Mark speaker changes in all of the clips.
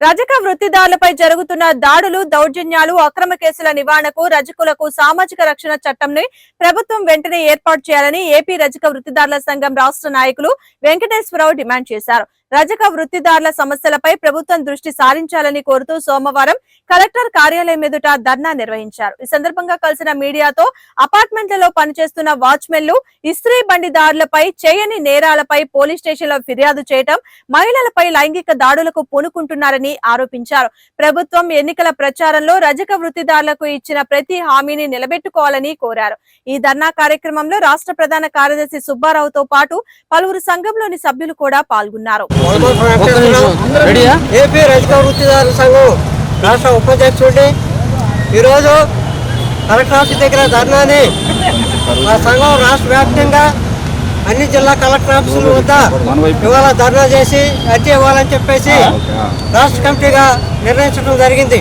Speaker 1: రజక వృత్తిదారులపై జరుగుతున్న దాడులు దౌర్జన్యాలు అక్రమ కేసుల నివారణకు రజకులకు సామాజిక రక్షణ చట్టంని ప్రభుత్వం వెంటనే ఏర్పాటు చేయాలని ఏపీ రజక వృత్తిదారుల సంఘం రాష్ట్ర నాయకులు వెంకటేశ్వరరావు డిమాండ్ చేశారు. రజక వృత్తిదారుల సమస్యలపై ప్రభుత్వం దృష్టి సారించాలని కోరుతూ సోమవారం కలెక్టర్ కార్యాలయం ఎదుట ధర్నా నిర్వహించారు. ఈ సందర్భంగా కలిసిన మీడియాతో అపార్ట్మెంట్లలో పనిచేస్తున్న వాచ్మెన్లు ఇస్త్రీ బండిదారులపై చేయని నేరాలపై పోలీస్ స్టేషన్లో ఫిర్యాదు చేయటం మహిళలపై లైంగిక దాడులకు పూనుకుంటున్నారని ఆరోపించారు. ప్రభుత్వం ఎన్నికల ప్రచారంలో రజక వృత్తిదారులకు ఇచ్చిన ప్రతి హామీని నిలబెట్టుకోవాలని కోరారు. ఈ ధర్నా కార్యక్రమంలో రాష్ట్ర ప్రధాన కార్యదర్శి సుబ్బారావుతో పాటు పలువురు సంఘంలోని సభ్యులు కూడా పాల్గొన్నారు.
Speaker 2: ఏపీ రజక వృత్తిదారుల సంఘం రాష్ట్ర ఉపాధ్యక్షుడిని ఈరోజు కలెక్టర్ ఆఫీస్ దగ్గర ధర్నాని మా సంఘం రాష్ట్ర వ్యాప్తంగా అన్ని జిల్లా కలెక్టర్ ఆఫీసుల వద్ద ఇవాళ ధర్నా చేసి అర్జీ ఇవ్వాలని చెప్పేసి రాష్ట్ర కమిటీగా నిర్ణయించడం జరిగింది.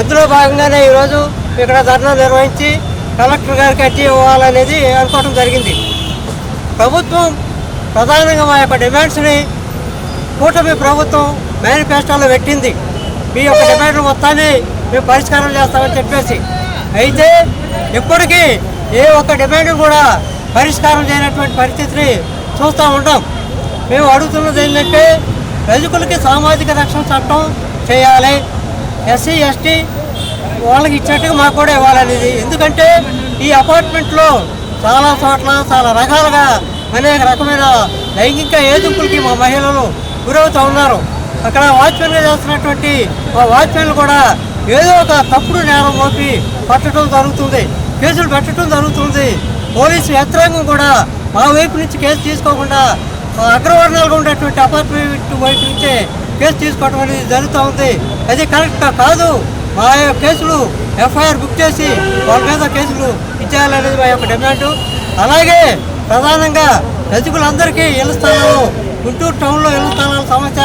Speaker 2: అందులో భాగంగానే ఈరోజు ఇక్కడ ధర్నా నిర్వహించి కలెక్టర్ గారికి అర్జీ ఇవ్వాలనేది అనుకోవడం జరిగింది. ప్రభుత్వం ప్రధానంగా మా యొక్క డిమాండ్స్ని కూటమి ప్రభుత్వం మేనిఫెస్టోలో పెట్టింది. మీ యొక్క డిమాండ్లు మొత్తాన్ని మేము పరిష్కారం చేస్తామని చెప్పేసి. అయితే ఇప్పటికీ ఏ ఒక్క డిమాండ్ కూడా పరిష్కారం చేయనటువంటి పరిస్థితిని చూస్తూ ఉంటాం. మేము అడుగుతున్నది ఏంటంటే రజకులకి సామాజిక రక్షణ చట్టం చేయాలి. ఎస్సీ ఎస్టీ వాళ్ళకి ఇచ్చినట్టుగా మాకు కూడా ఇవ్వాలనేది. ఎందుకంటే ఈ అపార్ట్మెంట్లో చాలా చోట్ల చాలా రకాలుగా అనేక రకమైన లైంగిక ఏదుంపులకి మా మహిళలు గురవుతూ ఉన్నారు. అక్కడ వాచ్మెన్గా చేస్తున్నటువంటి మా వాచ్మెన్లు కూడా ఏదో ఒక తప్పుడు నేరం మోపి పట్టడం జరుగుతుంది. కేసులు పెట్టడం జరుగుతుంది. పోలీసు యంత్రాంగం కూడా మా వైపు నుంచి కేసు తీసుకోకుండా అగ్రవర్ణాలుగా ఉండేటువంటి అపార్ట్మెంట్ వైపు నుంచే కేసు తీసుకోవడం అనేది జరుగుతూ ఉంది. అది కరెక్ట్ కాదు. మా యొక్క కేసులు ఎఫ్ఐఆర్ బుక్ చేసి వాళ్ళ మీద కేసులు ఇచ్చేయాలనేది మా యొక్క డిమాండ్. అలాగే ప్రధానంగా రజకులందరికీ ఇళ్ళ స్థానాలు గుంటూరు టౌన్లో ఇళ్ళ స్థానాల సమస్య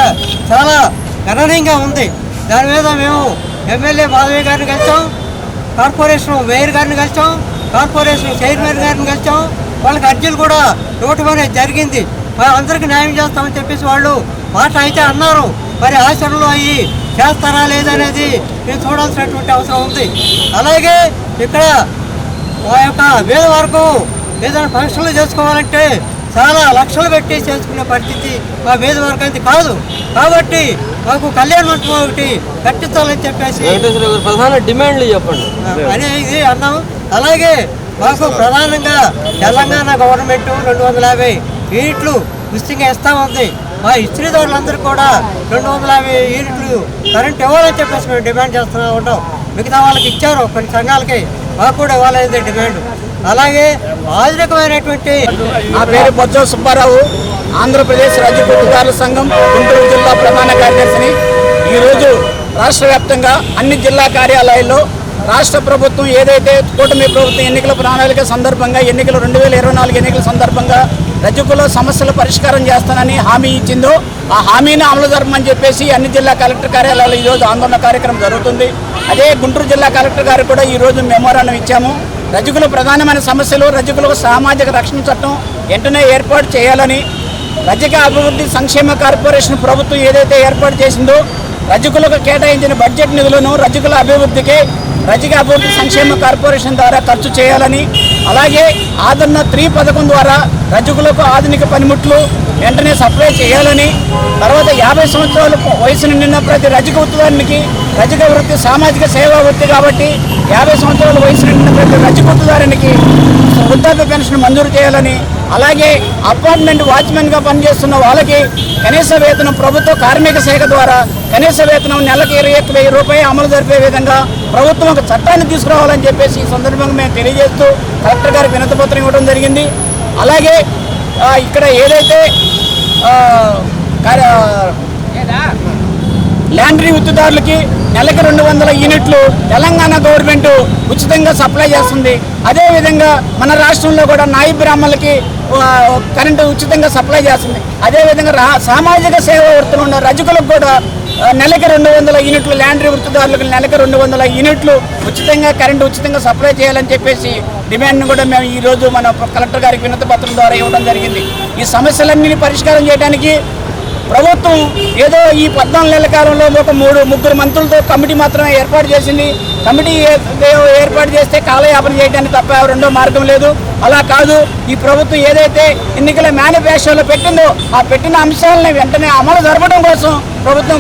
Speaker 2: చాలా గణనీయంగా ఉంది. దాని మీద మేము ఎమ్మెల్యే మాధవి గారిని కలిసాం కార్పొరేషన్ మేయర్ గారిని కలిసాం కార్పొరేషన్ చైర్మన్ గారిని కలిసాం. వాళ్ళకి అర్జీలు కూడా ఇవ్వటం అనేది జరిగింది. మరి అందరికీ న్యాయం చేస్తామని చెప్పేసి వాళ్ళు మాట అయితే అన్నారు. మరి ఆచరణలో అయ్యి చేస్తారా లేదనేది మేము చూడాల్సినటువంటి అవసరం ఉంది. అలాగే ఇక్కడ మా యొక్క వేద వరకు ఏదైనా ఫంక్షన్లు చేసుకోవాలంటే చాలా లక్షలు పెట్టి చేసుకునే పరిస్థితి మా వేద వర్గానికి కాదు. కాబట్టి మాకు కళ్యాణ మంటపం ఒకటి కట్టించాలని చెప్పేసి
Speaker 3: ప్రధాన డిమాండ్లు చెప్పండి.
Speaker 2: అనేది అన్నాం అలాగే మాకు ప్రధానంగా తెలంగాణ గవర్నమెంట్ రెండు వందల యాభై యూనిట్లు ఉచితంగా ఇస్తా ఉంది మా ఇస్త్రీదారులందరూ కూడా రెండు వందల యాభై యూనిట్లు కరెంట్ ఇవ్వాలని చెప్పేసి మేము డిమాండ్ చేస్తూనే ఉన్నాం. మిగతా వాళ్ళకి ఇచ్చారు. కొన్ని సంఘాలకి మాకు కూడా ఇవ్వాలనేది డిమాండ్. అలాగే ఆధునికమైనటువంటి
Speaker 4: నా పేరు బొజ్జ సుబ్బారావు ఆంధ్రప్రదేశ్ రాజ్య గుర్తుదారుల సంఘం గుంటూరు జిల్లా ప్రధాన కార్యదర్శిని. ఈరోజు రాష్ట్ర వ్యాప్తంగా అన్ని జిల్లా కార్యాలయాల్లో రాష్ట్ర ప్రభుత్వం ఏదైతే కూటమి ప్రభుత్వం ఎన్నికల ప్రణాళిక సందర్భంగా ఎన్నికలు రెండు వేల ఇరవై నాలుగు ఎన్నికల సందర్భంగా రజకుల సమస్యల పరిష్కారం చేస్తానని హామీ ఇచ్చిందో ఆ హామీని అమలు జరపమని చెప్పేసి అన్ని జిల్లా కలెక్టర్ కార్యాలయాలు ఈరోజు ఆందోళన కార్యక్రమం జరుగుతుంది. అదే గుంటూరు జిల్లా కలెక్టర్ గారు కూడా ఈరోజు మెమోరాండం ఇచ్చాము. రజకుల ప్రధానమైన సమస్యలు రజకులకు సామాజిక రక్షణ చట్టం వెంటనే ఏర్పాటు చేయాలని రజక అభివృద్ధి సంక్షేమ కార్పొరేషన్ ప్రభుత్వం ఏదైతే ఏర్పాటు చేసిందో రజకులకు కేటాయించిన బడ్జెట్ నిధులను రజకుల అభివృద్ధికి రజక అభివృద్ధి సంక్షేమ కార్పొరేషన్ ద్వారా ఖర్చు చేయాలని అలాగే ఆదరణ త్రీ పథకం ద్వారా రజకులకు ఆధునిక పనిముట్లు వెంటనే సప్లై చేయాలని తర్వాత యాభై సంవత్సరాల వయసు నిండిన ప్రతి రజక వృత్తిదారునికి రజక వృత్తి సామాజిక సేవా వృత్తి కాబట్టి యాభై సంవత్సరాల వయసు నిండిన ప్రతి రజక వృత్తిదారునికి వృద్ధాప్య పెన్షన్ మంజూరు చేయాలని అలాగే అపార్ట్మెంట్ వాచ్మెన్గా పనిచేస్తున్న వాళ్ళకి కనీస వేతనం ప్రభుత్వ కార్మిక శాఖ ద్వారా కనీస వేతనం నెలకు ఇరవై ఒక్క వెయ్యి రూపాయలు అమలు జరిపే విధంగా ప్రభుత్వం ఒక చట్టాన్ని తీసుకురావాలని చెప్పేసి ఈ సందర్భంగా మేము తెలియజేస్తూ కలెక్టర్ గారికి వినతిపత్రం ఇవ్వడం జరిగింది. అలాగే ఇక్కడ ఏదైతే ల్యాండరీ ఉత్తుదారులకి నెలకి రెండు వందల యూనిట్లు తెలంగాణ గవర్నమెంట్ ఉచితంగా సప్లై చేస్తుంది. అదేవిధంగా మన రాష్ట్రంలో కూడా నాయి బ్రాహ్మణులకి కరెంటు ఉచితంగా సప్లై చేస్తుంది. అదేవిధంగా రా సామాజిక సేవ వృత్తులు ఉన్న రజకులకు కూడా నెలకి రెండు వందల యూనిట్లు ల్యాండరీ వృత్తిదారులకు నెలకి రెండు వందల యూనిట్లు ఉచితంగా కరెంటు ఉచితంగా సప్లై చేయాలని చెప్పేసి డిమాండ్ను కూడా మేము ఈరోజు మన కలెక్టర్ గారికి వినతి పత్రం ద్వారా ఇవ్వడం జరిగింది. ఈ సమస్యలన్నీ పరిష్కారం చేయడానికి ప్రభుత్వం ఏదో ఈ పద్నాలుగు నెలల కాలంలో ఒక మూడు ముగ్గురు మంత్రులతో కమిటీ మాత్రమే ఏర్పాటు చేసింది. కమిటీ ఏర్పాటు చేస్తే కాలయాపన చేయడానికి తప్ప రెండో మార్గం లేదు. అలా కాదు ఈ ప్రభుత్వం ఏదైతే ఎన్నికల మేనిఫెస్టోలో పెట్టిందో ఆ పెట్టిన అంశాలని వెంటనే అమలు జరపడం కోసం ప్రభుత్వం